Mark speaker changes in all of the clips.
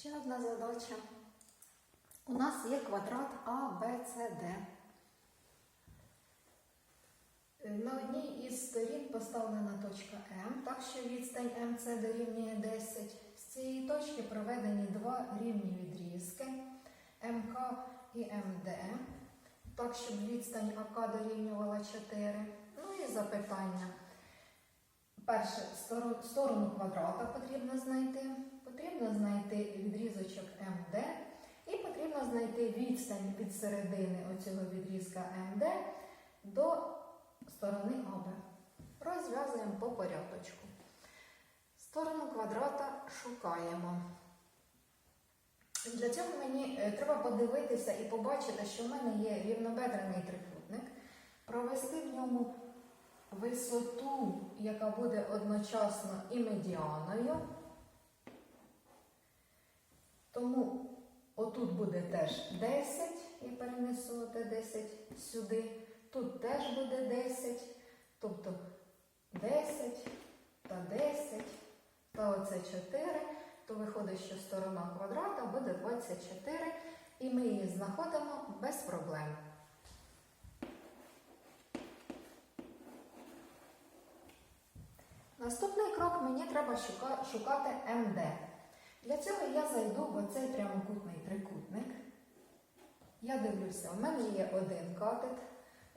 Speaker 1: Ще одна задача. У нас є квадрат А, Б, С, Д. На одній із сторін поставлена точка М, так що відстань МС дорівнює 10. З цієї точки проведені два рівні відрізки МК і МД, так щоб відстань АК дорівнювала 4. Ну і запитання. Перше, сторону квадрата потрібно знайти. Потрібно знайти відрізочок МД і потрібно знайти відстань від середини оцього відрізка МД до сторони АБ. Розв'язуємо по порядочку. Сторону квадрата шукаємо. Для цього мені е, треба подивитися і побачити, що в мене є рівнобедрений трикутник, провести в ньому висоту, яка буде одночасно і медіаною. Тому отут буде теж 10, я перенесу оте 10 сюди. Тут теж буде 10, тобто 10 та 10 та оце 4, то виходить, що сторона квадрата буде 24, і ми її знаходимо без проблем. Наступний крок мені треба шукати МД. Для цього я зайду в оцей прямокутний трикутник. Я дивлюся, у мене є один катет,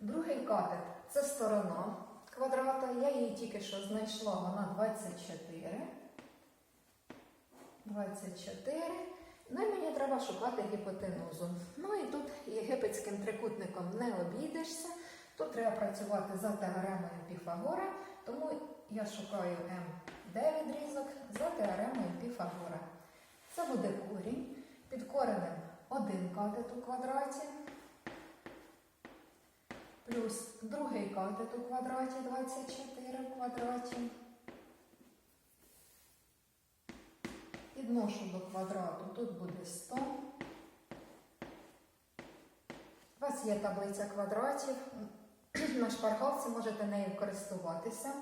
Speaker 1: другий катет це сторона квадрата. Я її тільки що знайшла, вона 24. 24. Ну і мені треба шукати гіпотенузу. Ну і тут єгипетським трикутником не обійдешся. Тут треба працювати за теоремою Піфагора, тому я шукаю МД відрізок за теоремою Піфагора. Це буде корінь. Під коренем один катет у квадраті, плюс другий катет у квадраті 24 в квадраті. Підношу до квадрату, тут буде 100. У вас є таблиця квадратів. На шпаргалці можете нею користуватися.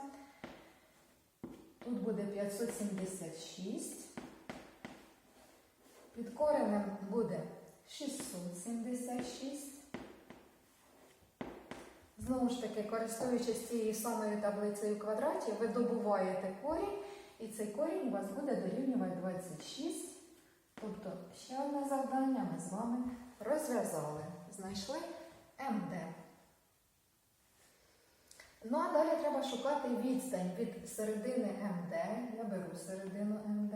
Speaker 1: Тут буде 576. Під коренем буде 676. Знову ж таки, користуючись цією самою таблицею квадратів, ви добуваєте корінь, і цей корінь у вас буде дорівнювати 26. Тобто, ще одне завдання ми з вами розв'язали. Знайшли МД. Ну а далі треба шукати відстань від середини МД. Я беру середину МД.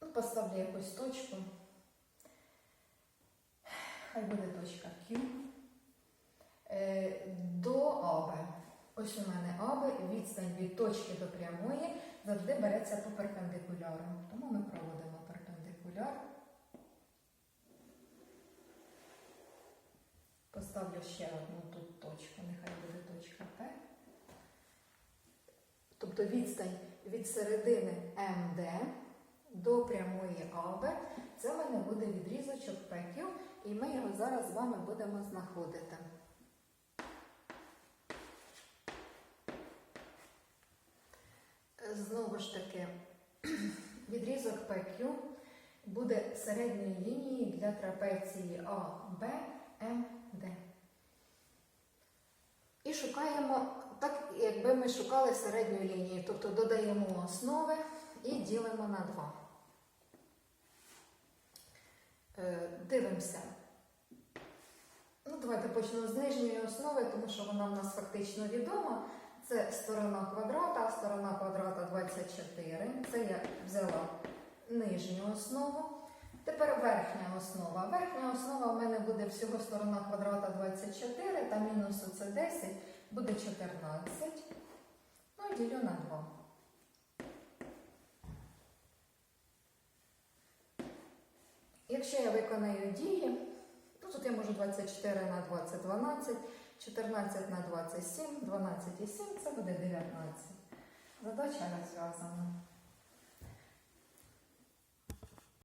Speaker 1: Ну, Поставлю якусь точку. Хай буде точка Q. Е, До АБ. Ось у мене АБ, відстань від точки до прямої завжди береться по перпендикуляру. Тому ми проводимо Поставлю ще одну тут точку, нехай буде точка П. Тобто відстань від середини МД до прямої АБ, це в мене буде відрізочок PQ, і ми його зараз з вами будемо знаходити. Знову ж таки, відрізок PQ буде середньою лінією для трапеції АБ, МД. І шукаємо, так якби ми шукали середню лінію, тобто додаємо основи і ділимо на 2. Е, Дивимося. Ну, давайте почнемо з нижньої основи, тому що вона в нас фактично відома. Це сторона квадрата, сторона квадрата 24. Це я взяла нижню основу. Тепер верхня основа. Верхня основа у мене буде всього сторона квадрата 24, та мінус оце 10 буде 14. Ну, і ділю на 2. Якщо я виконаю дії, то тут я можу 24 на 2 це 12, 14 на 2 це 7, 12 і 7 це буде 19. Задача розв'язана.